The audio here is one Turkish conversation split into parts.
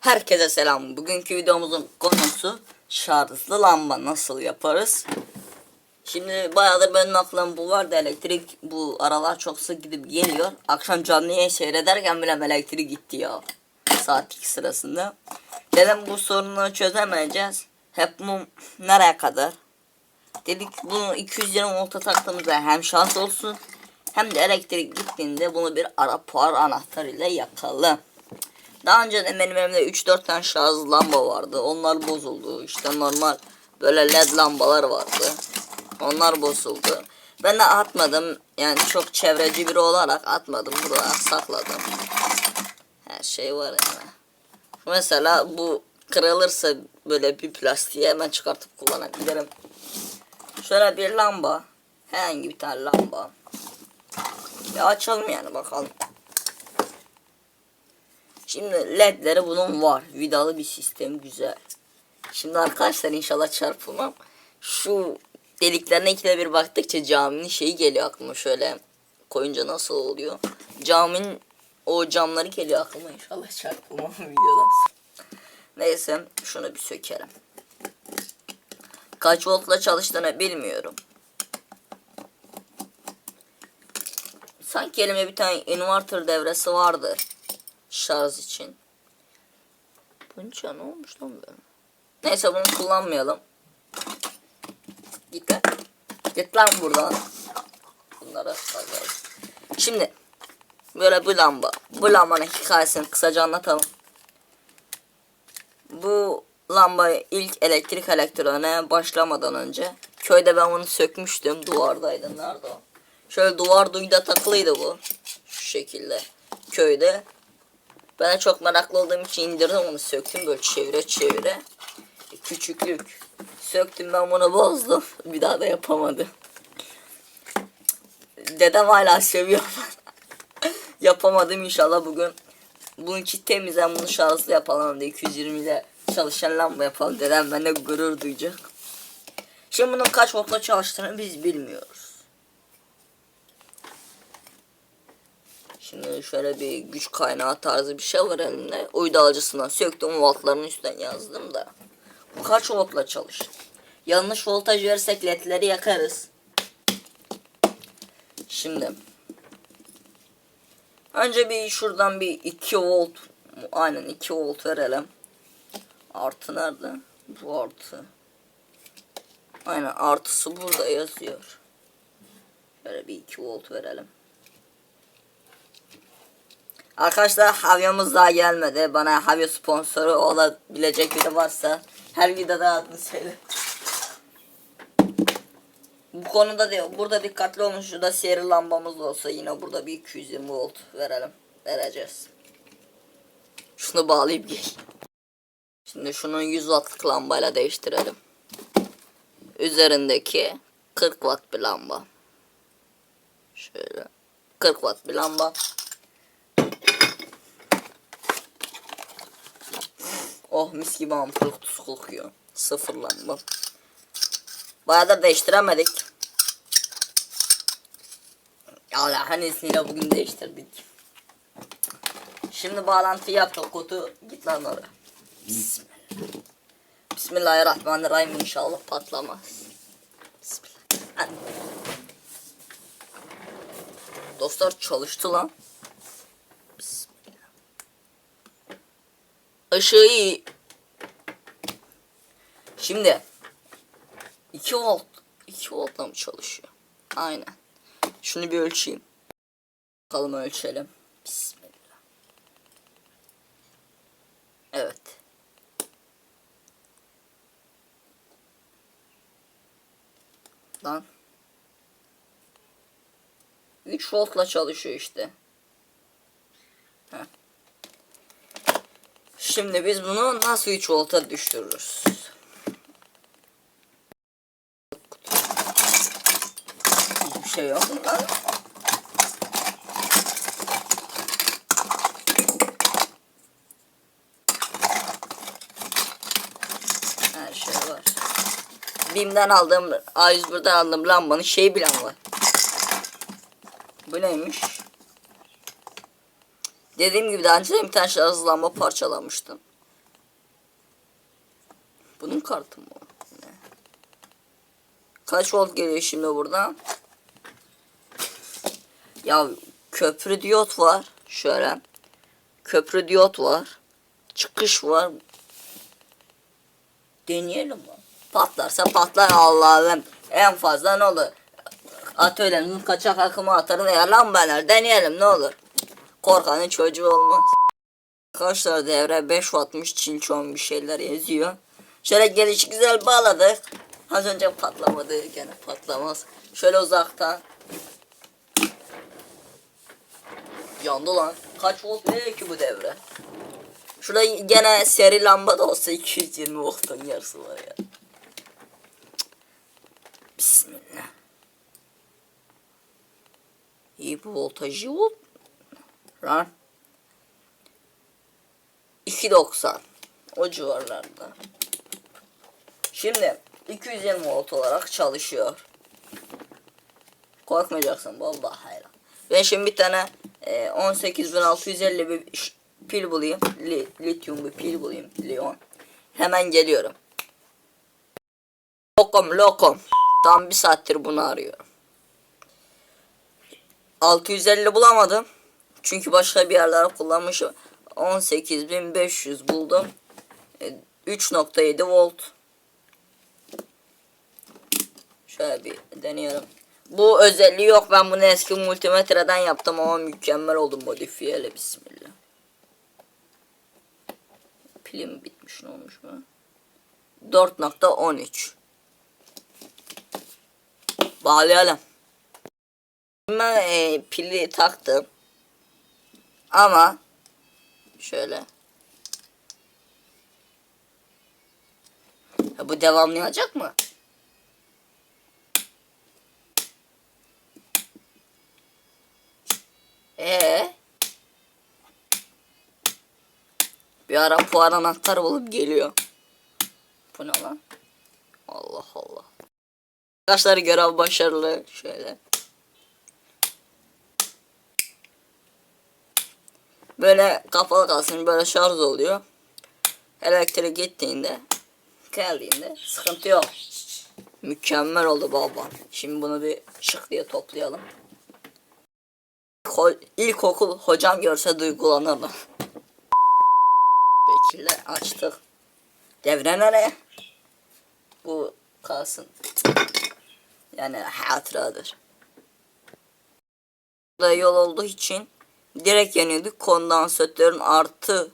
Herkese selam. Bugünkü videomuzun konusu şarjlı lamba nasıl yaparız? Şimdi bayağıdır benim aklım bu vardı elektrik bu aralar çok sık gidip geliyor. Akşam canlı yayın seyrederken bile elektrik gitti ya. Saat 2 sırasında. Dedim bu sorunu çözemeyeceğiz. Hep mum nereye kadar? Dedik bunu 220 volta taktığımızda hem şans olsun hem de elektrik gittiğinde bunu bir ara puar anahtar ile yakalım. Daha önce de benim evimde 3-4 tane şarjlı lamba vardı. Onlar bozuldu. İşte normal böyle led lambalar vardı. Onlar bozuldu. Ben de atmadım. Yani çok çevreci biri olarak atmadım. Buraya sakladım. Her şey var yani. Mesela bu kırılırsa böyle bir plastiği hemen çıkartıp kullanabilirim. Şöyle bir lamba. Herhangi bir tane lamba. Ya açalım yani bakalım. Şimdi ledleri bunun var. Vidalı bir sistem güzel. Şimdi arkadaşlar inşallah çarpılmam. Şu deliklerine ikide bir baktıkça caminin şeyi geliyor aklıma şöyle koyunca nasıl oluyor. Caminin o camları geliyor aklıma inşallah çarpılmam videodan. Neyse şunu bir sökelim. Kaç voltla çalıştığını bilmiyorum. Sanki elimde bir tane inverter devresi vardı. Şarj için. Bunca ne olmuş lan böyle? Neyse bunu kullanmayalım. Git lan. Git lan buradan. Bunlara saracağız. Şimdi böyle bu lamba. Bu lambanın hikayesini kısaca anlatalım. Bu lamba ilk elektrik elektroniğe başlamadan önce köyde ben bunu sökmüştüm. Duvardaydı. Nerede o? Şöyle duvar duyda takılıydı bu. Şu şekilde. Köyde. Ben de çok meraklı olduğum için indirdim onu söktüm böyle çevire çevire. Küçüklük. Söktüm ben bunu bozdum. Bir daha da yapamadım. Dedem hala seviyor. Yapamadım inşallah bugün. Bunun için temizlen bunu şarjlı yapalım da 220 ile çalışan lamba yapalım. Dedem bende gurur duyacak. Şimdi bunun kaç voltla çalıştığını biz bilmiyoruz. Şimdi şöyle bir güç kaynağı tarzı bir şey var elimde. Uydu alıcısından söktüm voltların üstten yazdım da. Bu kaç voltla çalışır? Yanlış voltaj verirsek ledleri yakarız. Şimdi. Önce bir şuradan bir 2 volt. Aynen 2 volt verelim. Artı nerede? Bu artı. Aynen artısı burada yazıyor. Böyle bir 2 volt verelim. Arkadaşlar Havya'mız daha gelmedi. Bana Havya sponsoru olabilecek biri varsa her videoda adını söyle. Bu konuda da burada dikkatli olun. Şurada seri lambamız olsa yine burada bir 220 volt verelim. Vereceğiz. Şunu bağlayıp gel. Şimdi şunu 100 wattlık lambayla değiştirelim. Üzerindeki 40 watt bir lamba. Şöyle 40 watt bir lamba. Oh mis gibi ampul kutusu kokuyor. Sıfır lamba. Bayağıdır değiştiremedik. Allah'ın izniyle bugün değiştirdik. Şimdi bağlantıyı yaptık kutu. Git lan oraya. Bismillah. Bismillahirrahmanirrahim inşallah patlamaz. Bismillah. Dostlar çalıştı lan. İyi. Şimdi 2 volt 2 voltla mı çalışıyor? Aynen. Şunu bir ölçeyim. Bakalım ölçelim. Bismillah. Evet. Lan. 3 voltla çalışıyor işte. Heh. Şimdi biz bunu nasıl 3 volta düşürürüz? Hiçbir şey yok mu? Her şey var. Bim'den aldığım, A101'den aldığım lambanın şeyi bile var. Bu neymiş? Dediğim gibi daha önce bir tane şarjlı lamba parçalamıştım. Bunun kartı mı? Ne? Kaç volt geliyor şimdi buradan? Ya köprü diyot var. Şöyle. Köprü diyot var. Çıkış var. Deneyelim mi? Patlarsa patlar Allah'ım. En fazla ne olur? Atölyenin kaçak akımı atarım lan bener. Deneyelim ne olur. Korkanın çocuğu olmaz. Arkadaşlar devre 5 wattmış çinçon bir şeyler yazıyor. Şöyle geliş güzel bağladık. Az önce patlamadı gene patlamaz. Şöyle uzaktan. Yandı lan. Kaç volt veriyor ki bu devre? Şurada gene seri lamba da olsa 220 voltun yarısı var ya. Bismillah. İyi bu voltajı volt. Lan. 2.90 o civarlarda. Şimdi 220 volt olarak çalışıyor. Korkmayacaksın vallahi hayran. Ben şimdi bir tane e, 18650 bir pil bulayım. Li, lityum bir pil bulayım. Lion. Hemen geliyorum. Lokom lokom. Tam bir saattir bunu arıyorum. 650 bulamadım. Çünkü başka bir yerlere kullanmışım. 18500 buldum. E, 3.7 volt. Şöyle bir deneyelim. Bu özelliği yok. Ben bunu eski multimetreden yaptım ama mükemmel oldu modifiyeli. Bismillah. Pilim bitmiş ne olmuş mu? 4.13 Bağlayalım. Ben e, pili taktım. Ama şöyle. Ha, bu devamlayacak mı? Ee? Bir ara puan anahtarı bulup geliyor. Bu ne lan? Allah Allah. Arkadaşlar görev başarılı. Şöyle. Böyle kapalı kalsın böyle şarj oluyor. Elektrik gittiğinde geldiğinde sıkıntı yok. Mükemmel oldu baba. Şimdi bunu bir şık diye toplayalım. Ho İlkokul hocam görse duygulanırdı. Bekirle açtık. Devre nereye? Bu kalsın. Yani hatıradır. Burada yol olduğu için direkt yanıyorduk. Kondansatörün artı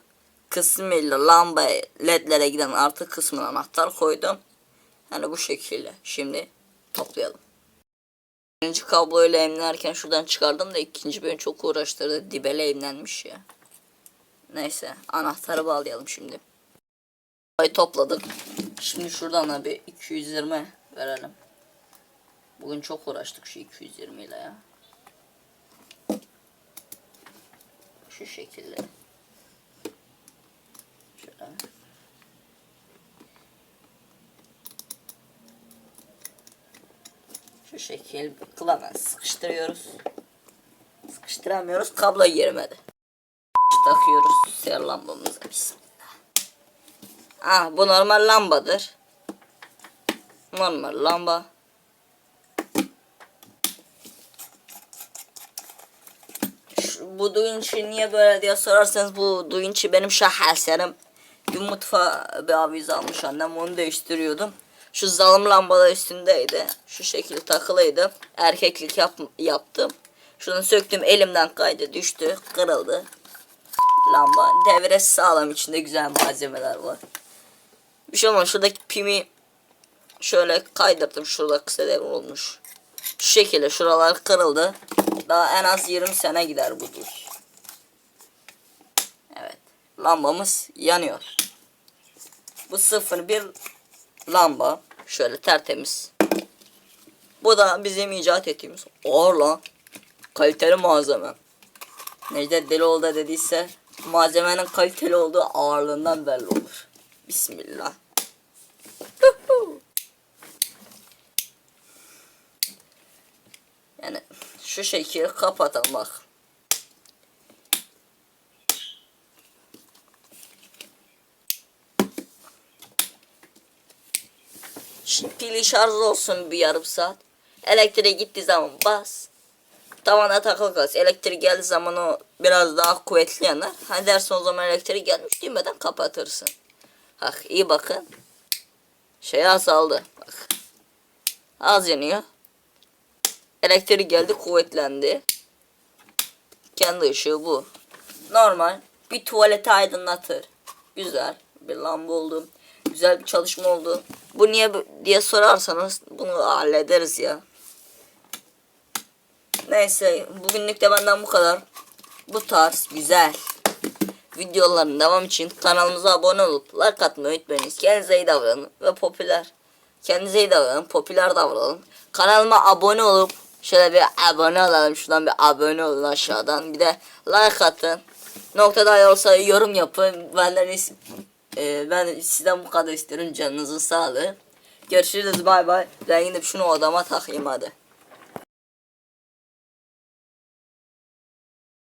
kısmıyla lamba ledlere giden artı kısmına anahtar koydum. Yani bu şekilde. Şimdi toplayalım. Birinci kabloyla emlerken şuradan çıkardım da ikinci beni çok uğraştırdı. Dibele emlenmiş ya. Neyse anahtarı bağlayalım şimdi. Ay topladık. Şimdi şuradan da bir 220 verelim. Bugün çok uğraştık şu 220 ile ya. Şu şekilde. Şöyle. Şu şekil kılamen sıkıştırıyoruz. Sıkıştıramıyoruz. Kablo girmedi. Takıyoruz siyah lambamıza. Bismillah. Ah bu normal lambadır. Normal lamba. Şu, bu duyunçu niye böyle diye sorarsanız bu duyunçu benim şaheserim. Bir mutfağa bir avize almış annem onu değiştiriyordum. Şu zalim lambalar üstündeydi. Şu şekilde takılıydı. Erkeklik yap, yaptım. Şunu söktüm elimden kaydı düştü kırıldı. Lamba devresi sağlam içinde güzel malzemeler var. Bir şey olmaz şuradaki pimi şöyle kaydırdım şurada kısa devre olmuş. Şu şekilde şuralar kırıldı. Daha en az 20 sene gider bu duş. Evet. Lambamız yanıyor. Bu 01 lamba. Şöyle tertemiz. Bu da bizim icat ettiğimiz ağır. Kaliteli malzeme. Necdet Delioğlu da dediyse malzemenin kaliteli olduğu ağırlığından belli olur. Bismillah. Huhu. Yani şu şekilde kapatalım bak. ş- pili şarj olsun bir yarım saat. Elektriğe gittiği zaman bas. Tavana takıl kalsın. Elektrik geldiği zaman o biraz daha kuvvetli yanar. Hani dersin o zaman elektrik gelmiş demeden kapatırsın. Bak iyi bakın. Şey azaldı. Bak. Az yanıyor. Elektrik geldi kuvvetlendi. Kendi ışığı bu. Normal. Bir tuvaleti aydınlatır. Güzel. Bir lamba oldu. Güzel bir çalışma oldu. Bu niye diye sorarsanız bunu hallederiz ya. Neyse bugünlük de benden bu kadar. Bu tarz güzel videoların devam için kanalımıza abone olup like atmayı unutmayınız. Kendinize iyi davranın ve popüler. Kendinize iyi davranın, popüler davranın. Kanalıma abone olup şöyle bir abone olalım. Şuradan bir abone olun aşağıdan. Bir de like atın. Nokta dahi olsa yorum yapın. Benden e, ben sizden bu kadar istiyorum. Canınızın sağlığı. Görüşürüz bay bay. Ben gidip şunu odama takayım hadi.